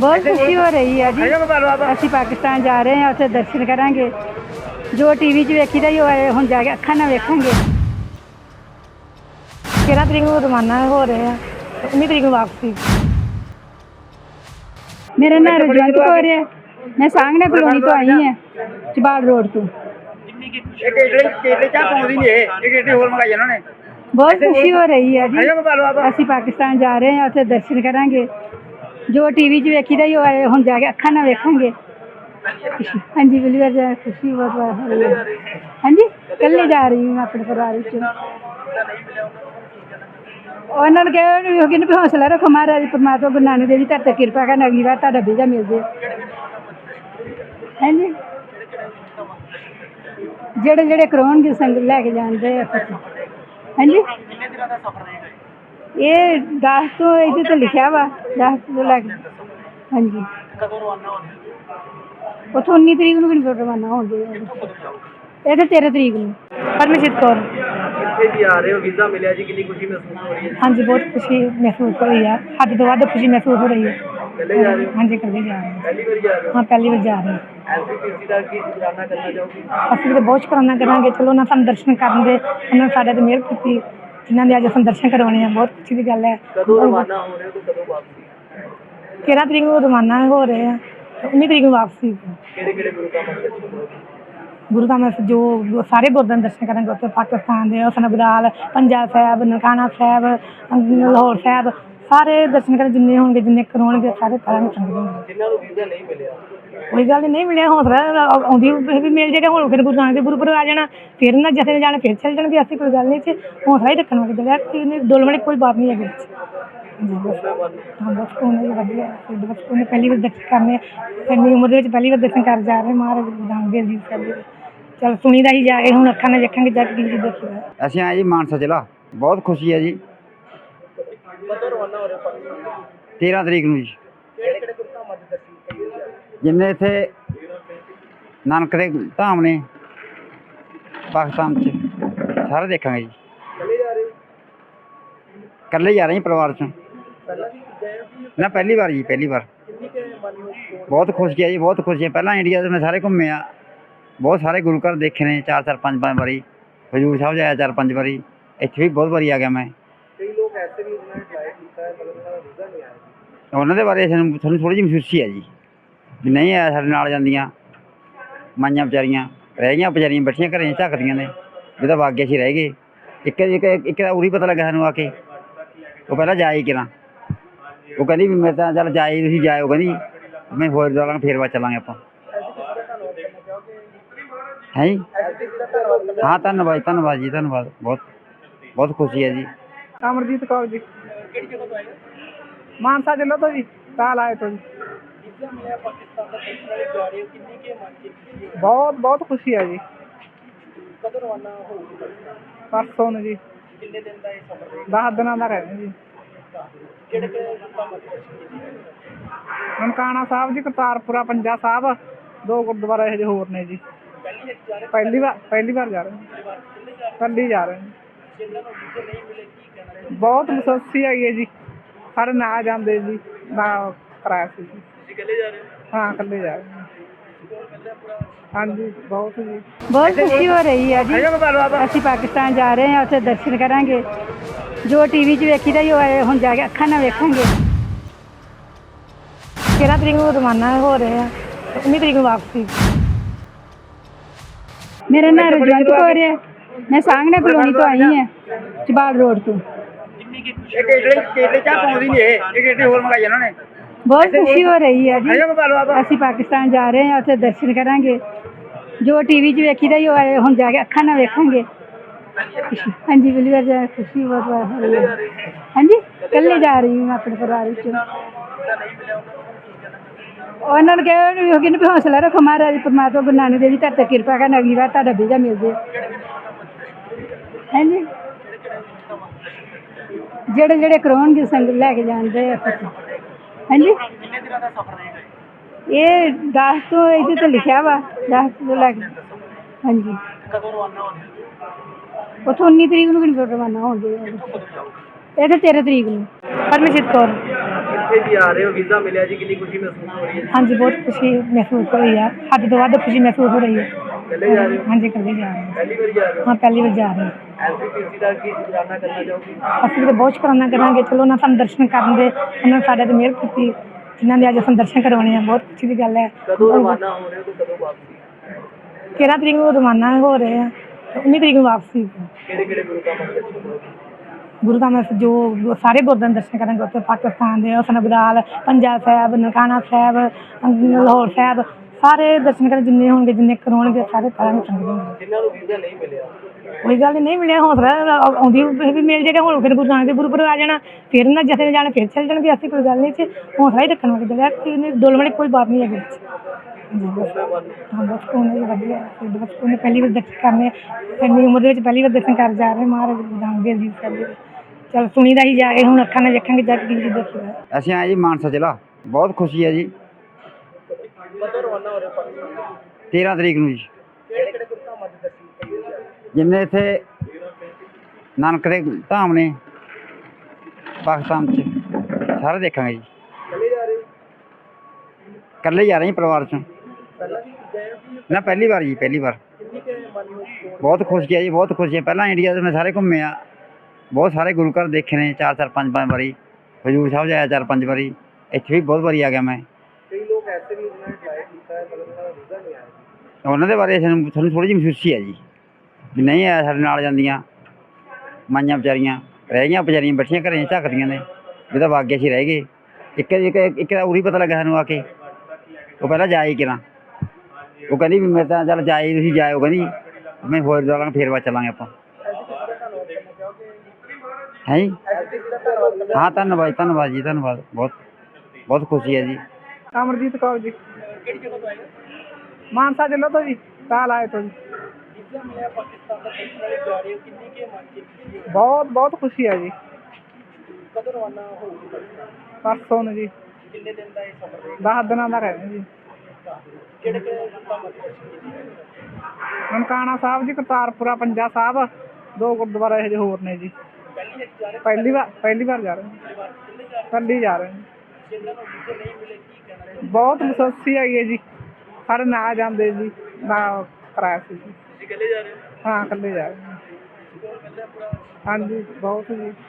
ਬਹੁਤ ਖੁਸ਼ੀ ਹੋ ਰਹੀ ਹੈ ਜੀ। ਅਸੀਂ ਪਾਕਿਸਤਾਨ ਜਾ ਰਹੇ ਹਾਂ ਉੱਥੇ ਦਰਸ਼ਨ ਕਰਾਂਗੇ। ਜੋ ਟੀਵੀ 'ਚ ਵੇਖੀਦਾ ਹੀ ਹੋਏ ਹੁਣ ਜਾ ਕੇ ਅੱਖਾਂ ਨਾਲ ਵੇਖਾਂਗੇ। 13 ਤਰੀਕ ਨੂੰ ਰਵਾਨਾ ਹੋ ਰਹੇ ਆ? 19 ਤਰੀਕ ਨੂੰ ਵਾਪਸੀ। ਮੇਰਾ ਨਾਮ ਰਜਵੰਤ ਕੌਰ ਹੈ ਮੈਂ ਸਾਂਗਣਾ ਕਲੋਨੀ ਤੋਂ ਆਈ ਹਾਂ ਚਬਾਲ ਰੋਡ ਤੋਂ। ਇੱਕ ਇਡਲੀ ਕੇਲੇ ਚਾਹ ਪਾਉਂਦੀ ਨਹੀਂ ਇਹ। ਇੱਕ ਇਡਲੀ ਹੋਰ ਮੰਗਾਈ ਇਹਨਾਂ ਨੇ। ਬਹੁਤ ਖੁਸ਼ੀ ਹੋ ਰਹੀ ਹੈ ਜੀ। ਅਸੀਂ ਪਾਕਿਸਤਾਨ ਜਾ ਰਹੇ ਹਾਂ ਉੱਥੇ ਦਰਸ਼ਨ ਕਰਾਂਗੇ। ਜੋ ਟੀਵੀ 'ਚ ਵੇਖੀਦਾ ਹੀ ਹੋਏ ਹੁਣ ਜਾ ਕੇ ਅੱਖਾਂ ਨਾਲ ਵੇਖਾਂਗੇ। ਹਾਂਜੀ ਪਹਿਲੀ ਵਾਰ ਜਾ ਖੁਸ਼ੀ ਬਹੁਤ ਹੋ ਰਹੀ ਹੈ। ਹਾਂਜੀ, ਇਕੱਲੇ ਜਾ ਰਹੀ ਹਾਂ ਆਪਣੇ ਪਰਿਵਾਰ ਵਿੱਚ। ਉਹਨਾਂ ਨੂੰ ਕਿਹਾ ਵੀ ਉਹ ਕਹਿੰਦੇ ਹੌਸਲਾ ਰੱਖੋ ਮਹਾਰਾਜ, ਪਰਮਾਤਮਾ ਗੁਰੂ ਨਾਨਕ ਦੇਵ ਜੀ, ਤੁਹਾਡੇ ਤੇ ਕਿਰਪਾ ਕਰਨ, ਅਗਲੀ ਵਾਰ ਤੁਹਾਡਾ ਵੀਜ਼ਾ ਮਿਲ ਜੇ। ਹਾਂਜੀ। ਜਿਹੜੇ ਜਿਹੜੇ ਕਰਾਉਣਗੇ ਸੰਗ ਲੈ ਕੇ ਜਾਂਦੇ ਆ। ਹਾਂਜੀ। ਕਿੰਨੇ ਦਿਨਾਂ ਦਾ ਸਫ਼ਰ ਰਹੇਗਾ? ਇਹ 10 ਤੋਂ ਇਹਦੇ ਤੇ ਲਿਖਿਆ ਵਾ 10 ਤੋਂ ਹਾਂਜੀ ਕਦੋਂ ਰਵਾਨਾ ਹੋਣਾ ਉਥੋਂ 19 ਤਰੀਕ ਨੂੰ ਨਹੀਂ ਰਵਾਨਾ ਹੋਣਗੇ। ਇਹ ਤਾਂ 13 ਤਰੀਕ ਨੂੰ। ਪਰਮਜੀਤ ਕੌਰ। ਇੱਥੇ ਵੀ ਆ ਰਹੇ ਹੋ ਵੀਜ਼ਾ ਮਿਲਿਆ ਜੀ ਕਿੰਨੀ ਖੁਸ਼ੀ ਮਹਿਸੂਸ ਹੋ ਰਹੀ ਹੈ? ਹਾਂਜੀ ਬਹੁਤ ਖੁਸ਼ੀ ਮਹਿਸੂਸ ਹੋ ਰਹੀ ਹੈ ਹੱਦ ਤੋਂ ਵੱਧ ਖੁਸ਼ੀ ਮਹਿਸੂਸ ਹੋ ਰਹੀ ਹੈ। ਪਹਿਲੇ ਜਾ ਰਹੇ ਹੋ? ਹਾਂਜੀ ਕੱਲੇ ਜਾ ਰਹੇ ਹਾਂ। ਪਹਿਲੀ ਵਾਰ ਜਾ ਰਹੇ ਹੋ? ਹਾਂ ਪਹਿਲੀ ਵਾਰ ਜਾ ਰਹੇ ਹਾਂ। ਐਨਸੀਪੀਸੀ ਦਾ ਕੀ ਸ਼ੁਕਰਾਨਾ ਕਰਨਾ ਚਾਹੋਗੇ? ਅਸੀਂ ਤਾਂ ਬਹੁਤ ਸ਼ੁਕਰਾਨਾ ਕਰਾਂਗੇ। ਚਲੋ ਉਹਨਾਂ ਸਾਨੂੰ ਦਰਸ਼ਨ ਕਰਨ ਦੇ ਉਹਨਾਂ ਨੇ ਸਾਡੇ ਤੇ ਮਿਹਰ ਕੀਤੀ। ਜਿਨ੍ਹਾਂ ਦੇ ਅੱਜ ਅਸੀਂ ਦਰਸ਼ਨ ਕਰਵਾਉਣੇ ਆ ਬਹੁਤ ਖੁਸ਼ੀ ਦੀ ਗੱਲ ਹੈ। ਕਦੋਂ ਰਵਾਨਾ ਹੋ ਰਹੇ ਹੋ ਤੇ ਕਦੋਂ ਵਾਪਸੀ? 13 ਤਰੀਕ ਨੂੰ ਰਵਾਨਾ ਹੋ ਰਹੇ ਆ ਤੇ 19 ਤਰੀਕ ਨੂੰ ਵਾਪਸੀ। ਕਿਹੜੇ ਕਿਹੜੇ ਗੁਰੂ ਦਾ ਗੁਰੂ ਦਾ ਮਸ ਜੋ ਸਾਰੇ ਗੁਰਦੁਆਰੇ ਦਰਸ਼ਨ ਕਰਾਂਗੇ ਉੱਥੇ ਪਾਕਿਸਤਾਨ ਦੇ ਹੁਸਨ ਬਗਦਾਲ ਪੰਜਾਬ ਸਾਹਿਬ ਨਨਕਾਣਾ ਸਾਹਿਬ ਲਾਹੌਰ ਸਾਹਿਬ ਸਾਰੇ ਦਰਸ਼ਨ ਕਰਨ ਜਿੰਨੇ ਹੋਣਗੇ ਜਿੰਨੇ ਕਰਾਉਣਗੇ ਸਾਰੇ ਸੰਗਤ ਨੂੰ ਜਿਨ੍ਹਾਂ ਨੂੰ ਵੀਜ਼ਾ ਨਹੀਂ ਮਿਲਿਆ। ਕੋਈ ਗੱਲ ਨਹੀਂ ਮਿਲਿਆ ਹੌਸਲਾ ਆਉਂਦੀ ਵੀ ਵੀ ਮਿਲ ਜਾਏਗਾ ਹੁਣ ਫਿਰ ਗੁਰੂ ਨਾਨਕ ਦੇ ਗੁਰਪੁਰਬ ਆ ਜਾਣਾ ਫਿਰ ਨਾ ਜਥੇ ਜਾਣਾ ਫਿਰ ਚੱਲ ਜਾਣਗੇ ਅਸੀਂ ਕੋਈ ਗੱਲ ਨਹੀਂ ਚ ਹੌਸਲਾ ਹੀ ਰੱਖਣ ਵਾਲੀ ਗੱਲ ਹੈ ਕੋਈ ਨਹੀਂ ਵਾਲੀ ਕੋਈ ਬਾਤ ਨਹੀਂ ਹੈਗੀ ਵਿੱਚ। ਹਾਂ ਬਸ ਕੋਈ ਨਹੀਂ ਵਧੀਆ ਫਿਰ ਬਸ ਕੋਈ ਪਹਿਲੀ ਵਾਰ ਦਰਸ਼ਨ ਕਰਨੇ ਇੰਨੀ ਉਮਰ ਦੇ ਵਿੱਚ ਪਹਿਲੀ ਵਾਰ ਦਰਸ਼ਨ ਕਰ ਜਾ ਰਹੇ ਮਹਾਰਾਜ ਗੁਰੂ ਨਾਨਕ ਦੇਵ ਜੀ ਸਾਹਿਬ ਚਲ ਸੁਣੀਦਾ ਹੀ ਜਾ ਕੇ ਹੁਣ ਅੱਖਾਂ ਨਾਲ ਵੇਖਾਂਗੇ ਜਾ ਕੇ ਦੇਖੀਦਾ ਅਸੀਂ ਆਏ ਜੀ ਮਾਨਸਾ ਜ਼ਿਲ੍ਹਾ ਬਹੁਤ ਖੁਸ਼ੀ ਹੈ ਜੀ। ਕਦੋਂ ਰਵਾਨਾ ਹੋ ਰਹੇ ਹੋ ਪਾਕਿਸਤਾਨ 13 ਤਰੀਕ ਨੂੰ ਜੀ। ਕਿਹੜੇ ਕਿਹੜੇ ਦੇ ਦਰਸ਼ਨ ਜਿੰਨੇ ਇੱਥੇ ਨਾਨਕ ਦੇ ਧਾਮ ਨੇ ਪਾਕਿਸਤਾਨ 'ਚ ਸਾਰੇ ਦੇਖਾਂਗੇ ਜੀ। ਪਹਿਲੇ ਜਾ ਰਹੇ ਜਾ ਪਰਿਵਾਰ 'ਚੋਂ। ਪਹਿਲਾਂ ਵੀ ਗਏ ਹੋ? ਕਿ ਨਾ ਪਹਿਲੀ ਵਾਰ ਜੀ ਪਹਿਲੀ ਵਾਰ। ਬਹੁਤ ਖੁਸ਼ੀ ਹੈ ਜੀ ਬਹੁਤ ਖੁਸ਼ੀ ਹੈ ਪਹਿਲਾਂ ਇੰਡੀਆ 'ਚ ਮੈਂ ਸਾਰੇ ਘੁੰਮੇ ਆ। ਬਹੁਤ ਸਾਰੇ ਗੁਰੂ ਘਰ ਦੇਖੇ ਨੇ ਚਾਰ ਚਾਰ ਪੰਜ ਪੰਜ ਵਾਰੀ। ਹਜੂਰ ਸਾਹਿਬ ਜਾਇਆ ਚਾਰ ਪੰਜ ਵਾਰੀ। ਇੱਥੇ ਵੀ ਬਹੁਤ ਵਾਰੀ ਆ ਗਿਆ ਮੈਂ। ਕਈ ਲੋਕ ਐਸੇ ਵੀ ਉਹਨਾਂ ਦੇ ਬਾਰੇ ਸਾਨੂੰ ਸਾਨੂੰ ਥੋੜੀ ਜਿਹੀ ਮਹਿਸੂਸੀ ਹੈ ਜੀ। ਵੀ ਨਹੀਂ ਆਇਆ ਸਾਡੇ ਨਾਲ ਜਾਂਦੀਆਂ। ਮਾਈਆਂ ਵਿਚਾਰੀਆਂ, ਰਹਿ ਗਈਆਂ ਵਿਚਾਰੀਆਂ, ਬੈਠੀਆਂ ਘਰੇ, ਝੱਕਦੀਆਂ ਨੇ। ਵੀ ਤਾਂ ਸੀ ਰਹਿ ਗਏ। ਇੱਕ ਇੱਕ ਇੱਕ ਦਾ ਉਰੀ ਪਤਾ ਲੱਗਾ ਸਾਨੂੰ ਆ ਕੇ। ਉਹ ਪਹਿਲਾਂ ਜਾਏ ਕਿਰਾਂ। ਉਹ ਕਹਿੰਦੀ ਵੀ ਮੈਂ ਤਾਂ ਚੱਲ ਜਾਏ ਤੁਸੀਂ ਜਾਇਓ ਕਹਿੰਦੀ, ਮੈਂ ਹੋਰ ਜਾਵਾਂਗਾ ਫੇਰ ਬਾਅਦ ਚੱਲਾਂਗੇ ਆਪਾਂ। ਹੈ ਹਾਂ, ਧੰਨਵਾਦ ਧੰਨਵਾਦ ਜੀ, ਧੰਨਵਾਦ। ਬਹੁਤ ਬਹੁਤ ਖੁਸ਼ੀ ਹੈ ਜੀ। ਅਮਰਜੀਤ ਕੌਰ ਜੀ। ਕਿਹੜੀ ਜਗ੍ਹਾ ਤੋਂ ਆਏ ਹੋ? ਮਾਨਸਾ ਜ਼ਿਲ੍ਹਾ ਤੋਂ ਜੀ ਤਾਲ ਆਏ ਤੋਂ ਜੀ। ਵੀਜ਼ਾ ਮਿਲਿਆ ਪਾਕਿਸਤਾਨ ਦਾ ਦਰਸ਼ਨ ਵਾਲੇ ਜਾ ਰਹੇ ਹੋ ਕਿੰਨੀ ਕੇ ਮਨ ਚ ਖੁਸ਼ੀ ਹੈ ਬਹੁਤ ਬਹੁਤ ਖੁਸ਼ੀ ਹੈ ਜੀ। ਕਦੋਂ ਰਵਾਨਾ ਹੋਊਗੀ ਪਾਕਿਸਤਾਨ? ਪਰਸੋਂ ਨੂੰ ਜੀ। ਕਿੰਨੇ ਦਿਨ ਦਾ ਇਹ ਸਫ਼ਰ ਰਹੇਗਾ 10 ਦਿਨਾਂ ਦਾ ਰਹਿਣਾ ਜੀ। ਕਿਹੜੇ ਕਿਹੜੇ ਗੁਰੂ ਧਾਮਾਂ ਦੇ ਦਰਸ਼ਨ ਕੀਤੇ ਨਨਕਾਣਾ ਸਾਹਿਬ ਜੀ ਕਰਤਾਰਪੁਰਾ ਪੰਜਾ ਸਾਹਿਬ ਦੋ ਗੁਰਦੁਆਰਾ ਇਹ ਜਿਹੇ ਹੋਰ ਨੇ ਜੀ। ਪਹਿਲੀ ਵਾਰ ਪਹਿਲੀ ਵਾਰ ਪਹਿਲੀ ਜਾ ਰਹੇ ਹਾਂ। ਕਿੰਨੇ ਜਾ ਰਹੇ ਹਾਂ? ਜਿਨ੍ਹਾਂ ਨੂੰ ਵੀਜ਼ੇ ਨਹੀਂ ਮਿਲੇ ਕੀ ਕਹਿਣਾ ਚਾਹੁੰਦੇ ਬਹੁਤ ਮਸੱਸੀ ਹੈਗੀ ਹੈ ਜੀ। ਸਾਡੇ ਨਾਲ ਜਾਂਦੇ ਜੀ ਨਾ ਕਰਾਇਆ ਸੀ ਜੀ। ਤੁਸੀਂ ਇਕੱਲੇ ਜਾ ਰਹੇ ਹੋ? ਹਾਂ ਕੱਲੇ ਜਾ ਰਹੇ ਹਾਂ। ਹਾਂਜੀ ਬਹੁਤ ਜੀ। ਬਹੁਤ ਖੁਸ਼ੀ ਹੋ ਰਹੀ ਹੈ ਜੀ। ਅਸੀਂ ਪਾਕਿਸਤਾਨ ਜਾ ਰਹੇ ਹਾਂ ਉੱਥੇ ਦਰਸ਼ਨ ਕਰਾਂਗੇ। ਜੋ ਟੀਵੀ 'ਚ ਵੇਖੀਦਾ ਹੀ ਹੋਏ ਹੁਣ ਜਾ ਕੇ ਅੱਖਾਂ ਨਾਲ ਵੇਖਾਂਗੇ। 13 ਤਰੀਕ ਨੂੰ ਰਵਾਨਾ ਹੋ ਰਹੇ ਆ 19 ਤਰੀਕ ਨੂੰ ਵਾਪਸੀ। ਮੇਰਾ ਨਾਮ ਰਜਵੰਤ ਕੌਰ ਹੈ। ਮੈਂ ਸਾਂਗਣਾ ਕਲੋਨੀ ਤੋਂ ਆਈ ਹਾਂ ਚਬਾਲ ਰੋਡ ਤੋਂ। ਇੱਕ ਇਡਲੀ ਕੇਲੇ ਚਾਹ ਪਾਉਂਦੀ ਨਹੀਂ ਇਹ। ਇੱਕ ਇਡਲੀ ਹੋਰ ਮੰਗਾਈ ਇਹਨਾਂ ਨੇ। ਬਹੁਤ ਖੁਸ਼ੀ ਹੋ ਰਹੀ ਹੈ ਜੀ। ਅਸੀਂ ਪਾਕਿਸਤਾਨ ਜਾ ਰਹੇ ਹਾਂ ਉੱਥੇ ਦਰਸ਼ਨ ਕਰਾਂਗੇ। ਜੋ ਟੀਵੀ 'ਚ ਵੇਖੀਦਾ ਹੀ ਹੋਏ ਹੁਣ ਜਾ ਕੇ ਅੱਖਾਂ ਨਾਲ ਵੇਖਾਂਗੇ। ਹਾਂਜੀ ਪਹਿਲੀ ਵਾਰ ਜਾ ਖੁਸ਼ੀ ਬਹੁਤ ਹੋ ਰਹੀ ਹੈ। ਹਾਂਜੀ ਇਕੱਲੇ ਜਾ ਰਹੀ ਹਾਂ ਆਪਣੇ ਪਰਿਵਾਰ ਵਿੱਚ। ਉਹਨਾਂ ਨੂੰ ਕਿਹਾ ਕਹਿੰਦੇ ਵੀ ਹੌਸਲਾ ਰੱਖੋ ਮਹਾਰਾਜ ਪਰਮਾਤਮਾ ਗੁਰੂ ਨਾਨਕ ਦੇਵ ਜੀ ਤੁਹਾਡੇ ਤੇ ਕਿਰਪਾ ਕਰਨ ਅਗਲੀ ਵਾਰ ਤੁਹਾਡਾ ਵੀਜ਼ਾ ਮਿਲ ਜੇ। ਹਾਂਜੀ। ਜਿਹੜੇ ਜਿਹੜੇ ਕਰਾਉਣਗੇ ਸੰਗ ਲੈ ਕੇ ਜਾਂਦੇ ਆ। ਹਾਂਜੀ? ਕਿੰਨੇ ਦਿਨਾਂ ਦਾ ਸਫ਼ਰ ਰਹੇਗਾ ਇਹ 10 ਤੋਂ ਇਹਦੇ ਤੇ ਲਿਖਿਆ ਵਾ 10 ਤੋਂ ਹਾਂਜੀ ਕਦੋਂ ਰਵਾਨਾ ਹੋਣਾ ਉਥੋਂ 19 ਤਰੀਕ ਨੂੰ ਨਹੀਂ ਰਵਾਨਾ ਹੋਣਗੇ। ਇਹ ਤਾਂ 13 ਤਰੀਕ ਨੂੰ। ਪਰਮਜੀਤ ਕੌਰ। ਇੱਥੇ ਵੀ ਆ ਰਹੇ ਹੋ ਵੀਜ਼ਾ ਮਿਲਿਆ ਜੀ ਕਿੰਨੀ ਖੁਸ਼ੀ ਮਹਿਸੂਸ ਹੋ ਰਹੀ ਹੈ? ਹਾਂਜੀ ਬਹੁਤ ਖੁਸ਼ੀ ਮਹਿਸੂਸ ਹੋ ਰਹੀ ਹੈ ਹੱਦ ਤੋਂ ਵੱਧ ਖੁਸ਼ੀ ਮਹਿਸੂਸ ਹੋ ਰਹੀ ਹੈ। ਪਹਿਲੇ ਜਾ ਰਹੇ ਹੋ? ਹਾਂਜੀ ਇਕੱਲੇ ਜਾ ਰਹੇ ਹਾਂ। ਪਹਿਲੀ ਵਾਰ ਜਾ ਰਹੇ ਹੋ? ਪਹਿਲੀ ਵਾਰ ਜਾ ਰਹੇ ਹਾਂ। ਐਨਸੀਪੀਸੀ ਦਾ ਕੀ ਸ਼ੁਕਰਾਨਾ ਕਰਨਾ ਚਾਹੋਗੇ? ਅਸੀਂ ਤਾਂ ਬਹੁਤ ਸ਼ੁਕਰਾਨਾ ਕਰਾਂਗੇ। ਚਲੋ ਉਹਨਾਂ ਸਾਨੂੰ ਦਰਸ਼ਨ ਕਰਨ ਦੇ ਉਹਨਾਂ ਨੇ ਸਾਡੇ ਤੇ ਮਿਹਰ ਕੀਤੀ। ਜਿਨ੍ਹਾਂ ਦੇ ਅੱਜ ਅਸੀਂ ਦਰਸ਼ਨ ਕਰਵਾਉਣੇ ਆ ਬਹੁਤ ਖੁਸ਼ੀ ਦੀ ਗੱਲ ਹੈ। ਕਦੋਂ ਰਵਾਨਾ ਹੋ ਰਹੇ ਹੋ ਤੇ ਕਦੋਂ ਵਾਪਸੀ? 13 ਤਰੀਕ ਨੂੰ ਰਵਾਨਾ ਹੋ ਰਹੇ ਆ ਤੇ 19 ਤਰੀਕ ਨੂੰ ਵਾਪਸੀ। ਕਿਹੜੇ ਕਿਹੜੇ ਗੁਰੂ ਦਾ ਮੰਦਿਰ ਗੁਰੂ ਜੋ ਸਾਰੇ ਗੁਰਦੁਆਰੇ ਦਰਸ਼ਨ ਕਰਾਂਗੇ ਉੱਥੇ ਪਾਕਿਸਤਾਨ ਦੇ ਅਬਦਾਲ ਪੰਜਾਬ ਸਾਹਿਬ ਨਨਕਾਣਾ ਸਾਹਿਬ ਅਮ, ਲਾਹੌਰ ਸਾਹਿਬ ਸਾਰੇ ਦਰਸ਼ਨ ਕਰਨ ਜਿੰਨੇ ਹੋਣਗੇ ਜਿੰਨੇ ਕਰਾਉਣਗੇ ਸਾਰੇ ਕਰਾਂਗੇ ਸੰਗਤ ਨਾਲ। ਜਿਨ੍ਹਾਂ ਨੂੰ ਵੀਜ਼ਾ ਨਹੀਂ ਮਿਲਿਆ। ਕੋਈ ਗੱਲ ਨਹੀਂ ਮਿਲਿਆ ਹੌਸਲਾ ਆਉਂਦੀ ਵੀ ਵੀ ਮਿਲ ਜਾਏਗਾ ਹੁਣ ਫਿਰ ਗੁਰੂ ਨਾਨਕ ਦੇ ਗੁਰਪੁਰਬ ਆ ਜਾਣਾ ਫਿਰ ਨਾ ਜਥੇ ਜਾਣਾ ਫਿਰ ਚੱਲ ਜਾਣਗੇ ਅਸੀਂ ਕੋਈ ਗੱਲ ਨਹੀਂ ਚ ਹੌਸਲਾ ਹੀ ਰੱਖਣ ਵਾਲੀ ਗੱਲ ਹੈ ਕੋਈ ਨਹੀਂ ਡੋਲਣ ਵਾਲੀ ਕੋਈ ਬਾਤ ਨਹੀਂ ਹੈਗੀ ਹਾਂਜੀ ਬਸ। ਹਾਂ ਬਸ ਕੋਈ ਨਹੀਂ ਵਧੀਆ ਫਿਰ ਬਸ ਕੋਈ ਨਹੀਂ ਪਹਿਲੀ ਵਾਰ ਦਰਸ਼ਨ ਕਰਨੇ ਇੰਨੀ ਉਮਰ ਦੇ ਵਿੱਚ ਪਹਿਲੀ ਵਾਰ ਦਰਸ਼ਨ ਕਰ ਜਾ ਰਹੇ ਮਹਾਰਾਜ ਗੁਰੂ ਨਾਨਕ ਦੇਵ ਜੀ ਸਾਹਿਬ ਦੇ ਚਲ ਸੁਣੀਦਾ ਹੀ ਜਾ ਕੇ ਹੁਣ ਅੱਖਾਂ ਨਾਲ ਵੇਖਾਂਗੇ ਜਾ ਕੇ ਕੀ ਚੀਜ਼ ਦੇਖੀਦਾ ਅਸੀਂ ਆਏ ਜੀ ਮਾਨਸਾ ਜ਼ਿਲ੍ਹਾ ਬਹੁਤ ਖੁਸ਼ੀ ਹੈ ਜੀ। ਕਦੋਂ ਰਵਾਨਾ ਹੋ ਰਹੇ ਹੋ ਪਾਕਿਸਤਾਨ 13 ਤਰੀਕ ਨੂੰ ਜੀ। ਕਿਹੜੇ ਕਿਹੜੇ ਦੇ ਦਰਸ਼ਨ ਕਰੀਏ? ਜਿੰਨੇ ਇੱਥੇ ਨਾਨਕ ਦੇ ਧਾਮ ਨੇ ਪਾਕਿਸਤਾਨ 'ਚ ਸਾਰੇ ਦੇਖਾਂਗੇ ਜੀ। ਪਹਿਲੇ ਜਾ ਰਹੇ ਜਾ ਜੀ ਪਰਿਵਾਰ 'ਚੋਂ। ਪਹਿਲਾਂ ਵੀ ਗਏ ਹੋ ਕਿ ਨਾ ਪਹਿਲੀ ਵਾਰ ਜੀ ਪਹਿਲੀ ਵਾਰ। ਕਿੰਨੀ ਕਿ ਮਨ ਨੂੰ ਸਕੂਨ ਬਹੁਤ ਖੁਸ਼ੀ ਹੈ ਜੀ ਬਹੁਤ ਖੁਸ਼ੀ ਹੈ। ਪਹਿਲਾਂ ਇੰਡੀਆ 'ਚ ਮੈਂ ਸਾਰੇ ਘੁੰਮੇ ਆ। ਬਹੁਤ ਸਾਰੇ ਗੁਰੂ ਘਰ ਦੇਖੇ ਨੇ ਚਾਰ ਚਾਰ ਪੰਜ ਪੰਜ ਵਾਰੀ। ਹਜੂਰ ਸਾਹਿਬ ਜਾਇਆ ਚਾਰ ਪੰਜ ਵਾਰੀ। ਇੱਥੇ ਵੀ ਬਹੁਤ ਵਾਰੀ ਆ ਗਿਆ ਮੈਂ। ਕਈ ਲੋਕ ਐਸੇ ਵੀ ਉਹਨਾਂ ਉਹਨਾਂ ਦੇ ਬਾਰੇ ਸਾਨੂੰ ਸਾਨੂੰ ਥੋੜੀ ਜਿਹੀ ਮਹਿਸੂਸੀ ਹੈ ਜੀ, ਵੀ ਨਹੀਂ ਆਇਆ ਸਾਡੇ ਨਾਲ ਜਾਂਦੀਆਂ। ਮਾਈਆਂ ਵਿਚਾਰੀਆਂ ਰਹਿ ਗਈਆਂ, ਵਿਚਾਰੀਆਂ ਬੈਠੀਆਂ ਘਰੇ, ਝੱਕਦੀਆਂ ਨੇ। ਵੀ ਤਾਂ ਵਾਗਿਆ ਸੀ ਰਹਿ ਗਏ। ਇੱਕ ਇੱਕ ਇੱਕ ਦਾ ਉਰੀ ਪਤਾ ਲੱਗਾ ਸਾਨੂੰ ਆ ਕੇ। ਉਹ ਪਹਿਲਾਂ ਜਾਏ ਕਿਰਾਂ ਉਹ ਕਹਿੰਦੀ ਵੀ ਮੈਂ ਤਾਂ ਚੱਲ ਜਾਈ ਤੁਸੀਂ ਜਾਇਓ ਕਹਿੰਦੀ ਮੈਂ ਹੋਰ ਜਾਵਾਂਗਾ ਫੇਰ ਬਾਅਦ ਚੱਲਾਂਗੇ ਆਪਾਂ। ਹੈ ਹਾਂ, ਧੰਨਵਾਦ ਧੰਨਵਾਦ ਜੀ, ਧੰਨਵਾਦ। ਬਹੁਤ ਬਹੁਤ ਖੁਸ਼ੀ ਹੈ ਜੀ। ਅਮਰਜੀਤ ਕੌਰ ਜੀ। ਕਿਹੜੀ ਜਗ੍ਹਾ ਤੋਂ ਆਏ ਹੋ? ਮਾਨਸਾ ਜ਼ਿਲ੍ਹਾ ਤੋਂ ਜੀ ਤਾਲ ਆਏ ਤੋਂ ਜੀ। ਵੀਜ਼ਾ ਮਿਲਿਆ ਪਾਕਿਸਤਾਨ ਦਾ ਦਰਸ਼ਨ ਵਾਲੇ ਜਾ ਰਹੇ ਹੋ ਕਿੰਨੀ ਕਿ ਮਨ ਚ ਖੁਸ਼ੀ ਹੈ ਬਹੁਤ ਬਹੁਤ ਖੁਸ਼ੀ ਹੈ ਜੀ। ਕਦੋਂ ਰਵਾਨਾ ਹੋਊਗੀ ਪਰਸੋਂ ਨੂੰ ਜੀ। ਕਿੰਨੇ ਦਿਨ ਦਾ ਇਹ ਸਫ਼ਰ ਰਹੇਗਾ 10 ਦਿਨਾਂ ਦਾ ਰਹਿਣਾ ਜੀ। ਕਿਹੜੇ ਕਿਹੜੇ ਨਨਕਾਣਾ ਸਾਹਿਬ ਜੀ ਕਰਤਾਰਪੁਰਾ ਪੰਜਾ ਸਾਹਿਬ ਦੋ ਗੁਰਦੁਆਰਾ ਇਹ ਜਿਹੇ ਹੋਰ ਨੇ ਜੀ। ਪਹਿਲੀ ਵਾਰ ਪਹਿਲੀ ਵਾਰ ਪਹਿਲੀ ਜਾ ਰਹੇ ਹਾਂ। ਕਿੰਨੇ ਜਾ ਰਹੇ ਕੱਲੀ ਹਾਂ। ਜਿਨ੍ਹਾਂ ਨੂੰ ਵੀਜ਼ੇ ਨਹੀਂ ਬਹੁਤ ਮਸੂਸੀ ਹੈਗੀ ਹੈ ਜੀ। ਸਾਡੇ ਨਾਲ ਜਾਂਦੇ ਜੀ ਨਾ ਕਰਾਇਆ ਸੀ ਜੀ। ਤੁਸੀਂ ਇਕੱਲੇ ਜਾ ਰਹੇ ਹੋ? ਹਾਂ ਕੱਲੇ ਜਾ ਰਹੇ ਹਾਂ। ਹਾਂਜੀ ਬਹੁਤ ਜੀ।